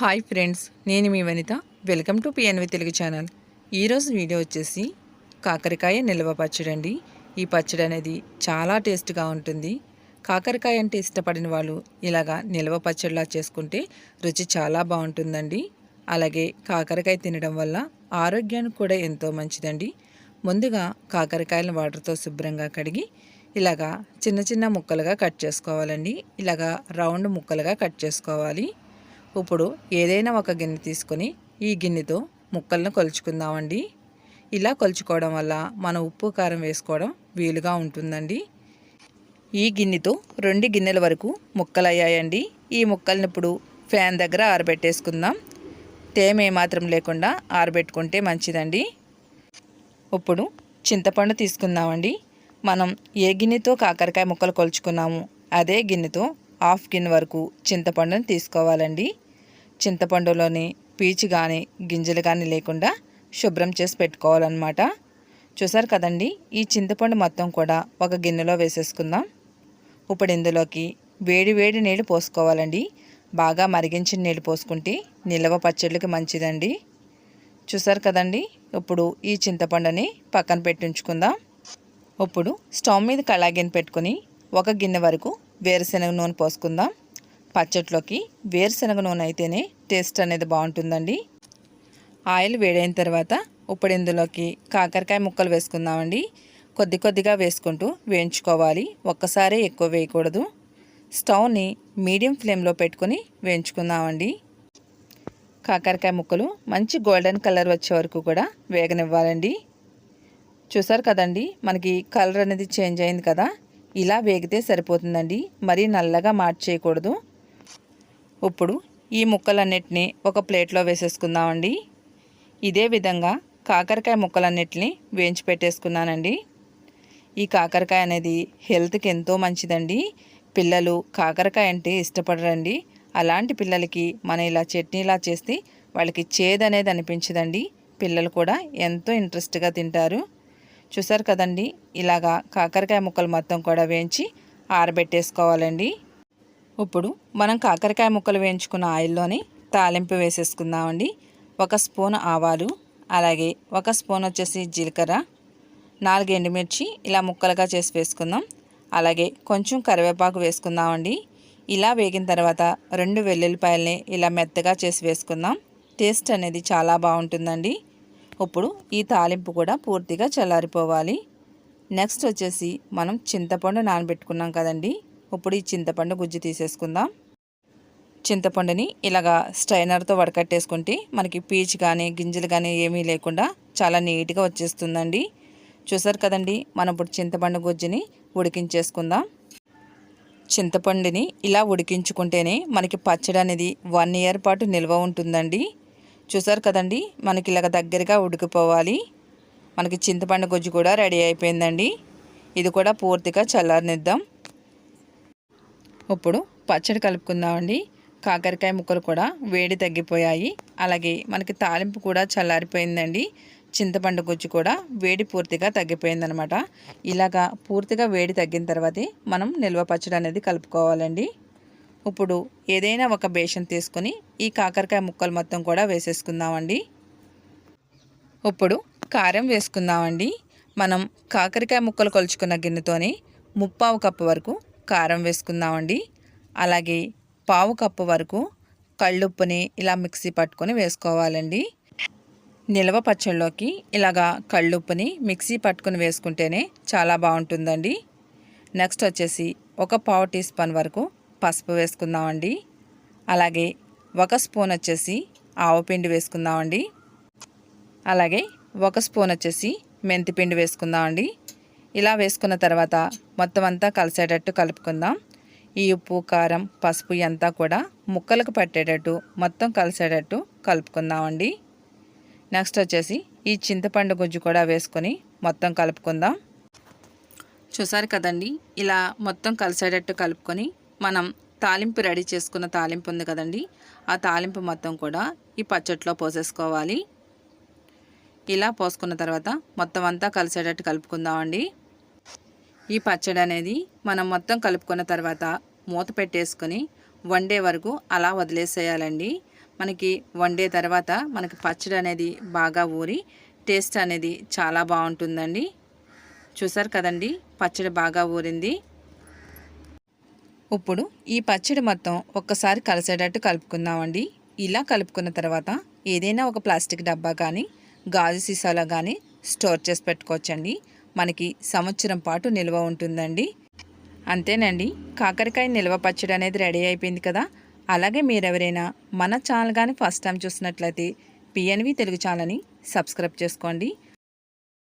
Hi friends నేను మీ Vanitha. Welcome to PNV Telugu channel ఈరోజు video వచ్చేసి కాకరకాయ నిల్వ పచ్చడి అండి. ఈ పచ్చడి అనేది చాలా టేస్ట్గా ఉంటుంది. కాకరకాయ అంటే ఇష్టపడిన వాళ్ళు ఇలాగా నిల్వ పచ్చడిలా చేసుకుంటే రుచి చాలా బాగుంటుందండి. అలాగే కాకరకాయ తినడం వల్ల ఆరోగ్యానికి కూడా ఎంతో మంచిదండి. ముందుగా కాకరకాయలను వాటర్తో శుభ్రంగా కడిగి ఇలాగా చిన్న చిన్న ముక్కలుగా కట్ చేసుకోవాలండి. ఇలాగా రౌండ్ ముక్కలుగా కట్ చేసుకోవాలి. ఇప్పుడు ఏదైనా ఒక గిన్నె తీసుకొని ఈ గిన్నెతో ముక్కలను కొలుచుకుందామండి. ఇలా కొలుచుకోవడం వల్ల మన ఉప్పు కారం వేసుకోవడం వీలుగా ఉంటుందండి. ఈ గిన్నెతో రెండు గిన్నెల వరకు ముక్కలయ్యాయండి. ఈ ముక్కల్ని ఇప్పుడు ఫ్యాన్ దగ్గర ఆరబెట్టేసుకుందాం. తేమ ఏమాత్రం లేకుండా ఆరబెట్టుకుంటే మంచిదండి. ఇప్పుడు చింతపండు తీసుకుందామండి. మనం ఏ గిన్నెతో కాకరకాయ ముక్కలు కొలుచుకున్నాము అదే గిన్నెతో హాఫ్ గిన్నె వరకు చింతపండును తీసుకోవాలండి. చింతపండులోని పీచు కానీ గింజలు కానీ లేకుండా శుభ్రం చేసి పెట్టుకోవాలన్నమాట. చూసారు కదండి ఈ చింతపండు మొత్తం కూడా ఒక గిన్నెలో వేసేసుకుందాం. ఇప్పుడు ఇందులోకి వేడి వేడి నీళ్ళు పోసుకోవాలండి. బాగా మరిగించిన నీళ్ళు పోసుకుంటే నిల్వ పచ్చళ్ళకి మంచిదండి. చూసారు కదండి ఇప్పుడు ఈ చింతపండుని పక్కన పెట్టించుకుందాం ఇప్పుడు స్టవ్ మీద కళాగిన పెట్టుకొని ఒక గిన్నె వరకు వేరుశనగ నూనె పోసుకుందాం. పచ్చట్లోకి వేరుశనగ నూనె అయితేనే టేస్ట్ అనేది బాగుంటుందండి. ఆయిల్ వేడైన తర్వాత ఇప్పుడు ఇందులోకి కాకరకాయ ముక్కలు వేసుకుందామండి. కొద్ది కొద్దిగా వేసుకుంటూ వేయించుకోవాలి. ఒక్కసారే ఎక్కువ వేయకూడదు. స్టవ్ని మీడియం ఫ్లేమ్లో పెట్టుకొని వేయించుకుందామండి. కాకరకాయ ముక్కలు మంచి గోల్డెన్ కలర్ వచ్చే వరకు కూడా వేగనివ్వాలండి. చూసారు కదండి మనకి కలర్ అనేది చేంజ్ అయింది కదా. ఇలా వేగితే సరిపోతుందండి. మరీ నల్లగా మార్చేయకూడదు. ఇప్పుడు ఈ ముక్కలన్నిటిని ఒక ప్లేట్లో వేసేసుకుందామండి. ఇదే విధంగా కాకరకాయ ముక్కలన్నిటిని వేయించి పెట్టేసుకున్నానండి. ఈ కాకరకాయ అనేది హెల్త్కి ఎంతో మంచిదండి. పిల్లలు కాకరకాయ అంటే ఇష్టపడరండి. అలాంటి పిల్లలకి మనం ఇలా చట్నీలా చేస్తే వాళ్ళకి చేదు అనేది అనిపించదండి. పిల్లలు కూడా ఎంతో ఇంట్రెస్ట్గా తింటారు. చూసారు కదండి? ఇలాగా కాకరకాయ ముక్కలు మొత్తం కూడా వేయించి ఆరబెట్టేసుకోవాలండి. ఇప్పుడు మనం కాకరకాయ ముక్కలు వేయించుకున్న ఆయిల్లోని తాలింపు వేసేసుకుందామండి. ఒక స్పూన్ ఆవాలు అలాగే ఒక స్పూన్ వచ్చేసి జీలకర్ర నాలుగు ఎండుమిర్చి ఇలా ముక్కలుగా చేసి వేసుకుందాం. అలాగే కొంచెం కరివేపాకు వేసుకుందామండి. ఇలా వేగిన తర్వాత రెండు వెల్లుల్లిపాయల్ని ఇలా మెత్తగా చేసి వేసుకుందాం. టేస్ట్ అనేది చాలా బాగుంటుందండి. ఇప్పుడు ఈ తాలింపు కూడా పూర్తిగా చల్లారిపోవాలి. నెక్స్ట్ వచ్చేసి మనం చింతపండు నానబెట్టుకున్నాం కదండి. ఇప్పుడు ఈ చింతపండు గుజ్జు తీసేసుకుందాం. చింతపండుని ఇలాగా స్ట్రైనర్తో వడకట్టేసుకుంటే మనకి పీచు కానీ గింజలు కానీ ఏమీ లేకుండా చాలా నీట్గా వచ్చేస్తుందండి. చూసారు కదండి మనం ఇప్పుడు చింతపండు గుజ్జుని ఉడికించేసుకుందాం. చింతపండుని ఇలా ఉడికించుకుంటేనే మనకి పచ్చడి అనేది వన్ ఇయర్ పాటు నిల్వ ఉంటుందండి. చూసారు కదండి? మనకి ఇలాగ దగ్గరగా ఉడికిపోవాలి. మనకి చింతపండు గుజ్జు కూడా రెడీ అయిపోయిందండి. ఇది కూడా పూర్తిగా చల్లారనిద్దాం. ఇప్పుడు పచ్చడి కలుపుకుందామండి. కాకరకాయ ముక్కలు కూడా వేడి తగ్గిపోయాయి. అలాగే మనకి తాలింపు కూడా చల్లారిపోయిందండి. చింతపండు గుజ్జు కూడా వేడి పూర్తిగా తగ్గిపోయిందనమాట. ఇలాగా పూర్తిగా వేడి తగ్గిన తర్వాతే మనం నిల్వ పచ్చడి అనేది కలుపుకోవాలండి. ఇప్పుడు ఏదైనా ఒక బేషన్ తీసుకొని ఈ కాకరకాయ ముక్కలు మొత్తం కూడా వేసేసుకుందామండి. ఇప్పుడు కారం వేసుకుందామండి. మనం కాకరకాయ ముక్కలు కొలుచుకున్న గిన్నెతోని ముప్పావు కప్పు వరకు కారం వేసుకుందామండి. అలాగే పావు కప్పు వరకు కళ్ళుప్పుని ఇలా మిక్సీ పట్టుకొని వేసుకోవాలండి. నిల్వ పచ్చళ్ళలోకి ఇలాగా కళ్ళుప్పుని మిక్సీ పట్టుకుని వేసుకుంటేనే చాలా బాగుంటుందండి. నెక్స్ట్ వచ్చేసి ఒక పావు టీ స్పూన్ వరకు పసుపు వేసుకుందామండి. అలాగే ఒక స్పూన్ వచ్చేసి ఆవపిండి వేసుకుందామండి. అలాగే ఒక స్పూన్ వచ్చేసి మెంతిపిండి వేసుకుందామండి. ఇలా వేసుకున్న తర్వాత మొత్తం అంతా కలిసేటట్టు కలుపుకుందాం. ఈ ఉప్పు కారం పసుపు అంతా కూడా ముక్కలకు పట్టేటట్టు మొత్తం కలిసేటట్టు కలుపుకుందామండి. నెక్స్ట్ వచ్చేసి ఈ చింతపండు గుజ్జు కూడా వేసుకొని మొత్తం కలుపుకుందాం. చూసారు కదండి? ఇలా మొత్తం కలిసేటట్టు కలుపుకొని మనం తాలింపు రెడీ చేసుకున్న తాలింపు ఉంది కదండి. ఆ తాలింపు మొత్తం కూడా ఈ పచ్చట్లో పోసేసుకోవాలి. ఇలా పోసుకున్న తర్వాత మొత్తం అంతా కలిసేటట్టు కలుపుకుందామండి. ఈ పచ్చడి అనేది మనం మొత్తం కలుపుకున్న తర్వాత మూత పెట్టేసుకొని వండే వరకు అలా వదిలేసేయాలండి. మనకి వండే తర్వాత మనకి పచ్చడి అనేది బాగా ఊరి టేస్ట్ అనేది చాలా బాగుంటుందండి. చూసారు కదండి పచ్చడి బాగా ఊరింది. ఇప్పుడు ఈ పచ్చడి మొత్తం ఒక్కసారి కలిసేటట్టు కలుపుకుందామండి. ఇలా కలుపుకున్న తర్వాత ఏదైనా ఒక ప్లాస్టిక్ డబ్బా కానీ గాజు సీసాలో కానీ స్టోర్ చేసి పెట్టుకోవచ్చండి. మనకి సంవత్సరం పాటు నిల్వ ఉంటుందండి. అంతేనండి కాకరకాయ నిల్వ పచ్చడి అనేది రెడీ అయిపోయింది కదా. అలాగే మీరెవరైనా మన ఛానల్ కానీ ఫస్ట్ టైం చూసినట్లయితే పిఎన్వి తెలుగు ఛానల్ని సబ్స్క్రైబ్ చేసుకోండి.